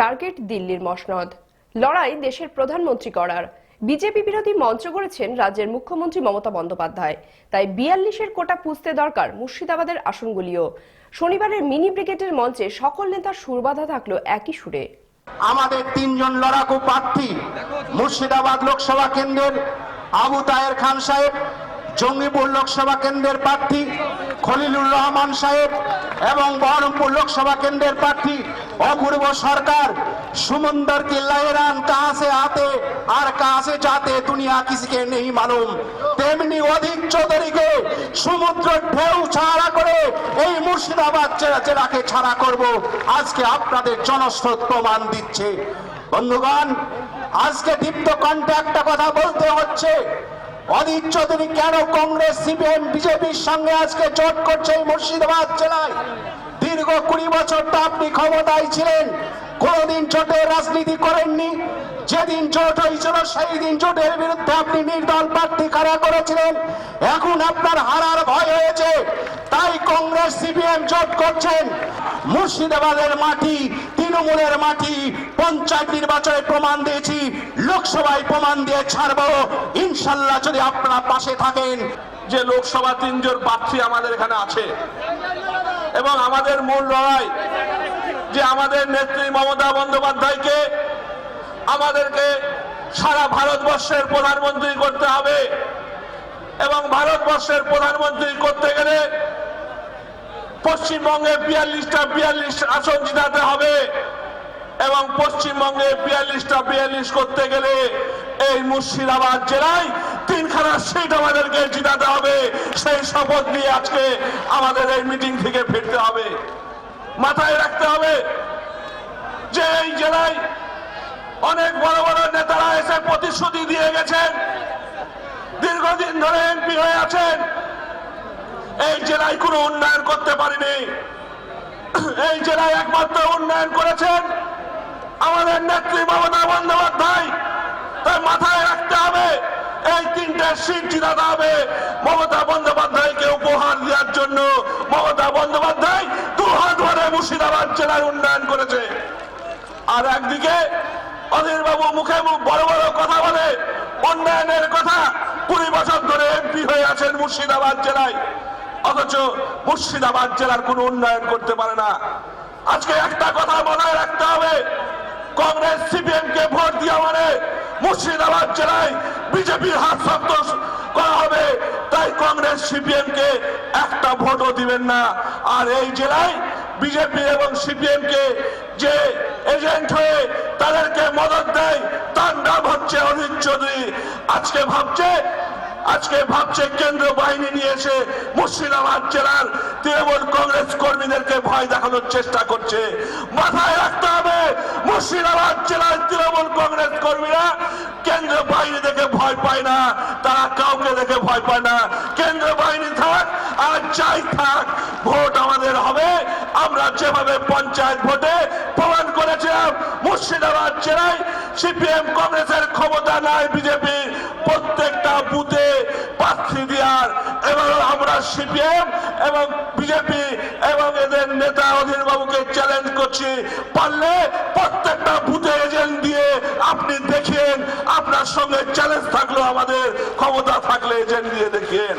Target দিল্লির মসনদ। লড়াই দেশের প্রধানমন্ত্রী করার। বিজেপি বিরোধী মঞ্চ গড়েছেন রাজ্যের মুখ্যমন্ত্রী মমতা বন্দ্যোপাধ্যায়। তাই বিয়াল্লিশের কোটা পুষতে দরকার মুর্শিদাবাদের আসনগুলিও। শনিবারের মিনি ব্রিগেডের মঞ্চে সকল নেতার সুরবাধা থাকল একই সুরে। আমাদের তিনজন লড়াকু প্রার্থী, মুর্শিদাবাদ লোকসভা কেন্দ্রের আবু তায়ের খান সাহেব, জঙ্গিপুর লোকসভা কেন্দ্রের প্রার্থী, খলিলুর রহমান সাহেব এবং বহরমপুর লোকসভা কেন্দ্রের প্রার্থী অপূর্ব সরকার সুমন্দর की लहरान कहां से आते আর कहां से जाते दुनिया किसी के नहीं मालूम তেমনি অধিক চৌধুরীকে সমুদ্র ঢেউ ছাড়া করে এই মুর্শিদাবাদ জেলা- জেলাকে ছাড়া করব আজকে আপনাদের জনস্রোত প্রমাণ দিচ্ছে বন্ধুগণ আজকে দীপ্ত কণ্ঠে একটা কথা বলতে হচ্ছে অধীর চৌধুরী কেন কংগ্রেস সিপিএম বিজেপির সঙ্গে আজকে জোট করছে এই মুর্শিদাবাদ জেলায় দীর্ঘ কুড়ি বছর তো আপনি ক্ষমতায় ছিলেন। কোনদিন জোটের রাজনীতি করেননি। যেদিন জোট হয়েছিল সেই দিন জোটের বিরুদ্ধে আপনি নির্দল প্রার্থী খাড়া করেছিলেন। এখন আপনার হারার ভয় হয়েছে। তাই কংগ্রেস, সিপিএম জোট করছেন। মুর্শিদাবাদের মাটি, তৃণমূলের মাটি পঞ্চায়েত নির্বাচনে প্রমাণ দিয়েছি। লোকসভায় প্রমাণ দিয়ে ছাড়বো। ইনশাল্লাহ যদি আপনারা পাশে থাকেন। যে লোকসভা তিনজন প্রার্থী আমাদের এখানে আছে এবং আমাদের মূল লড়াই যে আমাদের নেত্রী মমতা বন্দ্যোপাধ্যায়কে আমাদেরকে সারা ভারতবর্ষের প্রধানমন্ত্রী করতে হবে এবং ভারতবর্ষের প্রধানমন্ত্রী করতে গেলে পশ্চিমবঙ্গে বিয়াল্লিশটা বিয়াল্লিশ আসন জিতাতে হবে এবং পশ্চিমবঙ্গে বিয়াল্লিশটা বিয়াল্লিশ করতে গেলে এই মুর্শিদাবাদ জেলায় তিনখানা সিট আমাদেরকে জিতাতে হবে। শপথ নিয়ে আজকে আমাদের এই মিটিং থেকে ফিরতে হবে। মাথায় রাখতে হবে যে এই জেলায় অনেক বড় বড় নেতারা এসে প্রতিশ্রুতি দিয়ে গেছেন। দীর্ঘদিন ধরে এমপি হয়ে আছেন। এই জেলায় কোনো উন্নয়ন করতে পারেনি। এই জেলায় একমাত্র উন্নয়ন করেছেন আমাদের নেত্রী মমতা বন্দ্যোপাধ্যায়। তাই মাথায় রাখতে হবে এই তিনটে সিট জিতাতে হবে মমতা বন্দ্যোপাধ্যায়কে উপহার দেওয়ার জন্য মমতা বন্দ্যোপাধ্যায় দু হাত ভরে মুর্শিদাবাদ জেলার উন্নয়ন করেছে। আর একদিকে অধীর বাবু মুখে মুখ বড় বড় কথা বলে, উন্নয়নের কথা কুড়ি বছর ধরে এমপি হয়ে আছেন মুর্শিদাবাদ জেলায়। অথচ মুর্শিদাবাদ জেলার কোনো উন্নয়ন করতে পারে না। আজকে একটা কথা মনে রাখতে হবে, কংগ্রেস সিপিএম কে ভোট দেওয়া মানে মুর্শিদাবাদ জেলায় বিজেপির হাত শক্ত করা হবে। তাই কংগ্রেস সিপিএম কে একটা ভোটও দিবেন না। আর এই জেলায় বিজেপি এবং সিপিএম কে যে এজেন্ট হয়ে তাদেরকে মদত দেয়, তার নাম হচ্ছে অনিল চৌধুরী। আজকে ভাবছে আজকে ভাবছে কেন্দ্র বাহিনী নিয়ে এসে মুর্শিদাবাদ জেলার তৃণমূল কংগ্রেস কর্মীদেরকে ভয় দেখানোর চেষ্টা করছে। মাথায় রাখতে হবে, মুর্শিদাবাদ জেলার কর্মীরা, কেন্দ্র বাহিনী দেখে ভয় পায় না, তারা কাউকে দেখে ভয় পায় না। কেন্দ্র বাহিনী থাক আর যাই থাক, ভোট আমাদের হবে। আমরা যেভাবে পঞ্চায়েত ভোটে প্রমাণ করেছিলাম, মুর্শিদাবাদ জেলায় সিপিএম কংগ্রেসের ক্ষমতা নাই, বিজেপি প্রত্যেকটা বুথে প্রার্থী দেওয়ার। এবং আমরা সিপিএম এবং বিজেপি এবং এদের নেতা অধীর বাবুকে চ্যালেঞ্জ করছি। পারলে প্রত্যেকটা বুথে এজেন্ট দিয়ে আপনি দেখেন আপনার সঙ্গে চ্যালেঞ্জ থাকল আমাদের ক্ষমতা থাকলে এজেন্ট দিয়ে দেখেন